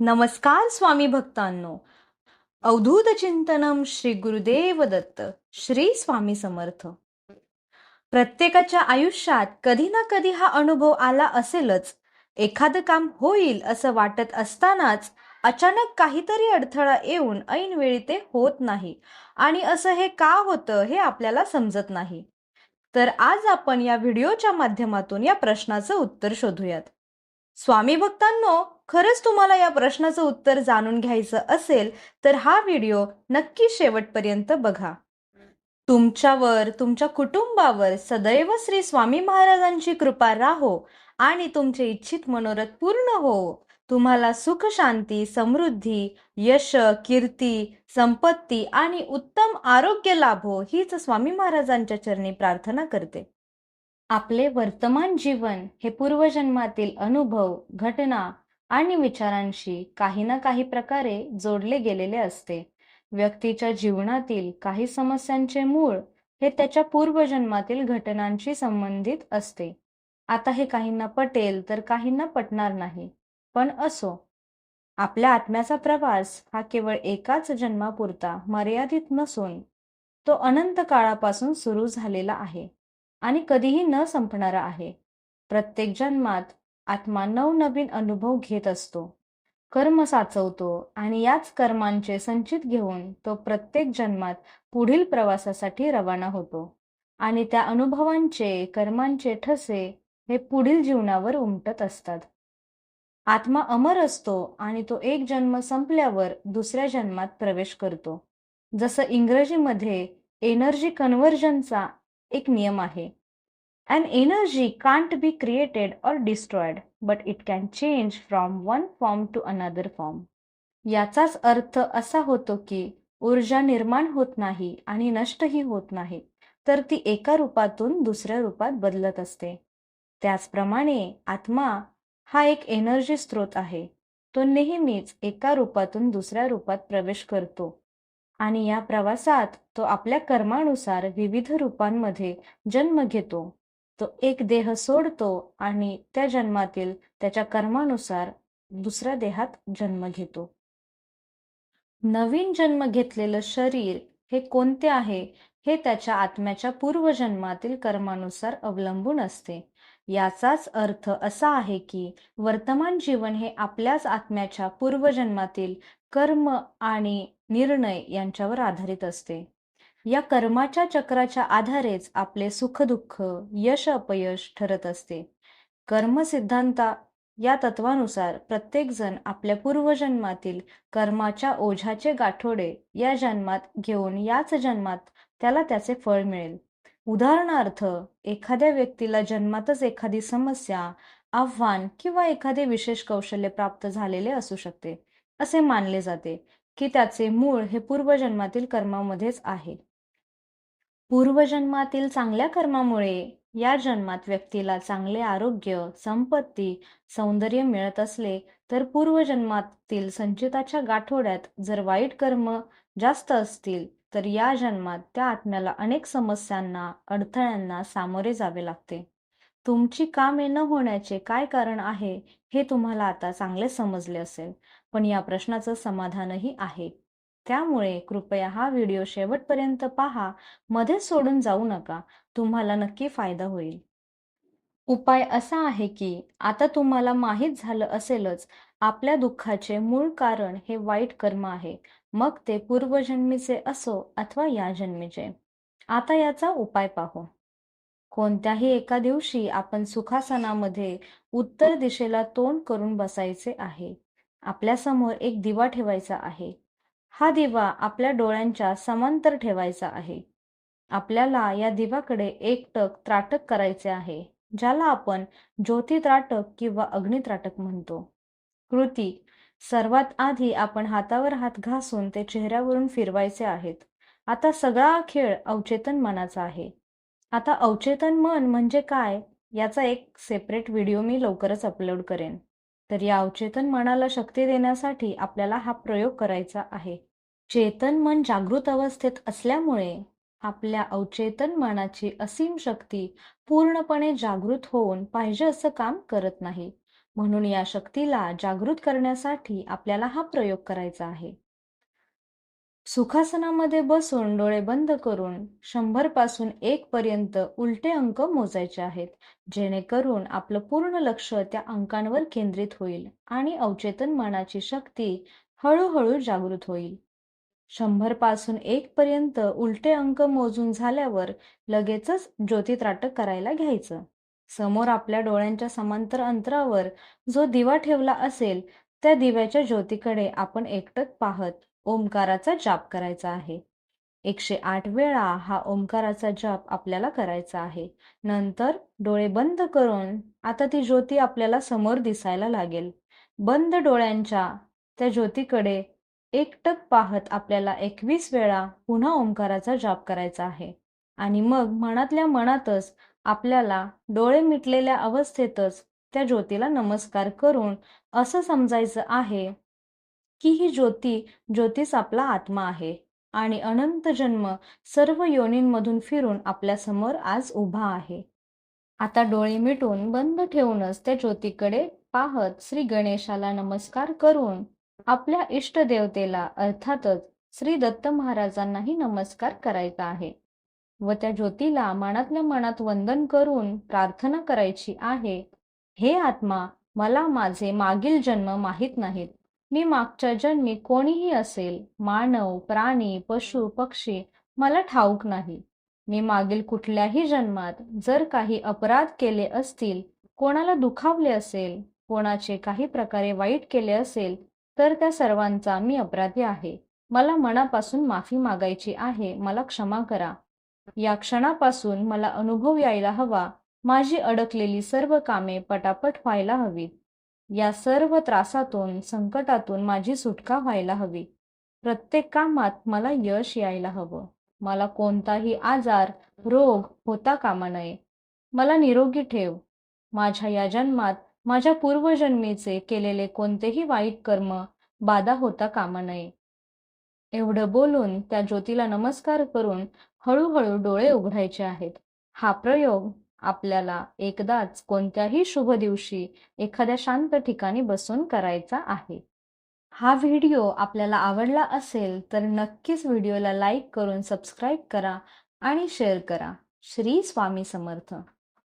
नमस्कार स्वामी भक्तांनो. अवधूत चिंतनम श्री गुरुदेव दत्त श्री स्वामी समर्थ. प्रत्येकाच्या आयुष्यात कधी ना कधी हा अनुभव आला असेलच. एखादं काम होईल असं वाटत असतानाच अचानक काहीतरी अडथळा येऊन ऐनवेळी ते होत नाही. आणि असं हे का होतं हे आपल्याला समजत नाही. तर आज आपण या व्हिडिओच्या माध्यमातून या प्रश्नाचं उत्तर शोधूयात. स्वामी भक्तांनो खरंच तुम्हाला या प्रश्नाचं उत्तर जाणून घ्यायचं असेल तर हा व्हिडिओ नक्की शेवटपर्यंत बघा. तुमच्यावर तुमच्या कुटुंबावर सदैव श्री स्वामी महाराजांची कृपा राहो आणि तुमचे इच्छित मनोरथ पूर्ण हो. तुम्हाला सुख शांती समृद्धी यश कीर्ती संपत्ती आणि उत्तम आरोग्य लाभो हीच स्वामी महाराजांच्या चरणी प्रार्थना करते. आपले वर्तमान जीवन हे पूर्वजन्मातील अनुभव घटना आणि विचारांशी काही ना काही प्रकारे जोडले गेलेले असते. व्यक्तीच्या जीवनातील काही समस्यांचे मूळ हे त्याच्या पूर्वजन्मातील घटनांशी संबंधित असते. आता हे काहींना पटेल तर काहींना पटणार नाही पण असो. आपल्या आत्म्याचा प्रवास हा केवळ एकाच जन्मापुरता मर्यादित नसून तो अनंत काळापासून सुरू झालेला आहे आणि कधीही न संपणारा आहे. प्रत्येक जन्मात आत्मा नवनवीन अनुभव घेत असतो. कर्म साचवतो आणि याच कर्मांचे संचित घेऊन तो प्रत्येक जन्मात पुढील प्रवासासाठी रवाना होतो. आणि त्या अनुभवांचे कर्मांचे ठसे हे पुढील जीवनावर उमटत असतात. आत्मा अमर असतो आणि तो एक जन्म संपल्यावर दुसऱ्या जन्मात प्रवेश करतो. जसं इंग्रजीमध्ये एनर्जी कन्व्हर्जनचा एक नियम आहे. An energy can't be created or destroyed, but it can change from one form to another form याचाच अर्थ असा होतो की ऊर्जा निर्माण होत नाही आणि नष्टही होत नाही तर ती एका रूपातून दुसऱ्या रूपात बदलत असते. त्याचप्रमाणे आत्मा हा एक एनर्जी स्रोत आहे. तो नेहमीच एका रूपातून दुसऱ्या रूपात प्रवेश करतो आणि या प्रवासात तो आपल्या कर्मानुसार विविध रूपांमध्ये जन्म घेतो. तो एक देह सोडतो आणि त्या जन्मातील त्याच्या कर्मानुसार दुसऱ्या देहात जन्म घेतो. नवीन जन्म घेतलेलं शरीर हे कोणते आहे? हे त्याच्या आत्म्याच्या पूर्वजन्मातील कर्मानुसार अवलंबून असते. याचाच अर्थ असा आहे की वर्तमान जीवन हे आपल्याच आत्म्याच्या पूर्वजन्मातील कर्म आणि निर्णय यांच्यावर आधारित असते. या कर्माच्या चक्राच्या आधारेच आपले सुखदुःख यश अपयश ठरत असते. कर्म सिद्धांता या तत्वानुसार प्रत्येकजण आपल्या पूर्वजन्मातील कर्माच्या ओझ्याचे गाठोडे या जन्मात घेऊन याच जन्मात त्याला त्याचे फळ मिळेल. उदाहरणार्थ एखाद्या व्यक्तीला जन्मातच एखादी समस्या आव्हान किंवा एखादे विशेष कौशल्य प्राप्त झालेले असू शकते असे मानले जाते की त्याचे मूळ हे पूर्वजन्मातील कर्मामध्येच आहे. पूर्वजन्मातील चांगल्या कर्मामुळे या जन्मात व्यक्तीला चांगले आरोग्य संपत्ती सौंदर्य मिळत असले तर पूर्वजन्मातील संचिताच्या गाठोड्यात जर वाईट कर्म जास्त असतील तर या जन्मात त्या आत्म्याला अनेक समस्यांना अडथळ्यांना सामोरे जावे लागते. तुमची कामे न होण्याचे काय कारण आहे हे तुम्हाला आता चांगले समजले असेल. पण या प्रश्नाचं समाधानही आहे. त्यामुळे कृपया हा व्हिडिओ शेवटपर्यंत पहा मध्येच सोडून जाऊ नका तुम्हाला नक्की फायदा होईल. उपाय असा आहे की आता तुम्हाला माहीत झालं असेलच आपल्या दुःखाचे मूळ कारण हे वाईट कर्म आहे मग ते पूर्वजन्मीचे असो अथवा या जन्मीचे. आता याचा उपाय पाहू. कोणत्याही एका दिवशी आपण सुखासनामध्ये उत्तर दिशेला तोंड करून बसायचे आहे. आपल्यासमोर एक दिवा ठेवायचा आहे. हा दिवा आपल्या डोळ्यांच्या समांतर ठेवायचा आहे. आपल्याला या दिवाकडे एक टक त्राटक करायचे आहे ज्याला आपण ज्योती त्राटक किंवा अग्नित्राटक म्हणतो. कृती. सर्वात आधी आपण हातावर हात घासून ते चेहऱ्यावरून फिरवायचे आहेत. आता सगळा खेळ अवचेतन मनाचा आहे. आता अवचेतन मन म्हणजे काय? याचा एक सेपरेट व्हिडिओ मी लवकरच अपलोड करेन. तर या अवचेतन मनाला शक्ती देण्यासाठी आपल्याला हा प्रयोग करायचा आहे. चेतन मन जागृत अवस्थेत असल्यामुळे आपल्या अवचेतन मनाची असीम शक्ती पूर्णपणे जागृत होऊन पाहिजे असं काम करत नाही. म्हणून या शक्तीला जागृत करण्यासाठी आपल्याला हा प्रयोग करायचा आहे. सुखासनामध्ये बसून डोळे बंद करून शंभरपासून एक पर्यंत उलटे अंक मोजायचे आहेत जेणेकरून आपलं पूर्ण लक्ष त्या अंकांवर केंद्रित होईल आणि अवचेतन मनाची शक्ती हळूहळू जागृत होईल. शंभरपासून एक पर्यंत उलटे अंक मोजून झाल्यावर लगेचच ज्योतित्राटक करायला घ्यायचं. समोर आपल्या डोळ्यांच्या समांतर अंतरावर जो दिवा ठेवला असेल त्या दिव्याच्या ज्योतीकडे आपण एकटक पाहत ओंकाराचा जाप करायचा आहे. एकशे आठ वेळा हा ओंकाराचा जाप आपल्याला करायचा आहे. नंतर डोळे बंद करून आता ती ज्योती आपल्याला समोर दिसायला लागेल. बंद डोळ्यांच्या त्या ज्योतीकडे एकटक पाहत आपल्याला एकवीस वेळा पुन्हा ओंकाराचा जाप करायचा आहे. आणि मग मनातल्या मनातच आपल्याला डोळे मिटलेल्या अवस्थेतच त्या ज्योतीला नमस्कार करून असं समजायचं आहे की ही ज्योती ज्योतीस आपला आत्मा आहे. आणि अनंत जन्म सर्व योनींमधून फिरून आपल्यासमोर आज उभा आहे. आता डोळे मिटून बंद ठेवूनच त्या ज्योतीकडे पाहत श्री गणेशाला नमस्कार करून आपल्या इष्टदेवतेला अर्थातच श्री दत्त महाराजांनाही नमस्कार करायचा आहे व त्या ज्योतीला मनातल्या मनात वंदन करून प्रार्थना करायची आहे हे आत्मा मला माझे मागील जन्म माहीत नाहीत. मी मागच्या जन्मी कोणीही असेल मानव प्राणी पशु पक्षी मला ठाऊक नाही. मी मागील कुठल्याही जन्मात जर काही अपराध केले असतील कोणाला दुखावले असेल कोणाचे काही प्रकारे वाईट केले असेल तर त्या सर्वांचा मी अपराधी आहे. मला मनापासून माफी मागायची आहे मला क्षमा करा. या क्षणापासून मला अनुभव यायला हवा माझी अडकलेली सर्व कामे पटापट व्हायला हवीत. या सर्व त्रासातून संकटातून माझी सुटका व्हायला हवी. प्रत्येक कामात मला यश यायला हवं. मला कोणताही आजार रोग होता कामा नये. मला निरोगी ठेव. माझ्या या जन्मात माझ्या पूर्वजन्मीचे केलेले कोणतेही वाईट कर्म बाधा होता कामा नये. एवढं बोलून त्या ज्योतीला नमस्कार करून हळूहळू डोळे उघडायचे आहेत. हा प्रयोग आपल्याला एकदाच कोणत्याही शुभ दिवशी एखाद्या शांत ठिकाणी बसून करायचा आहे. हा व्हिडिओ आपल्याला आवडला असेल तर नक्कीच व्हिडिओला लाईक करून सबस्क्राईब करा आणि शेअर करा. श्री स्वामी समर्थ.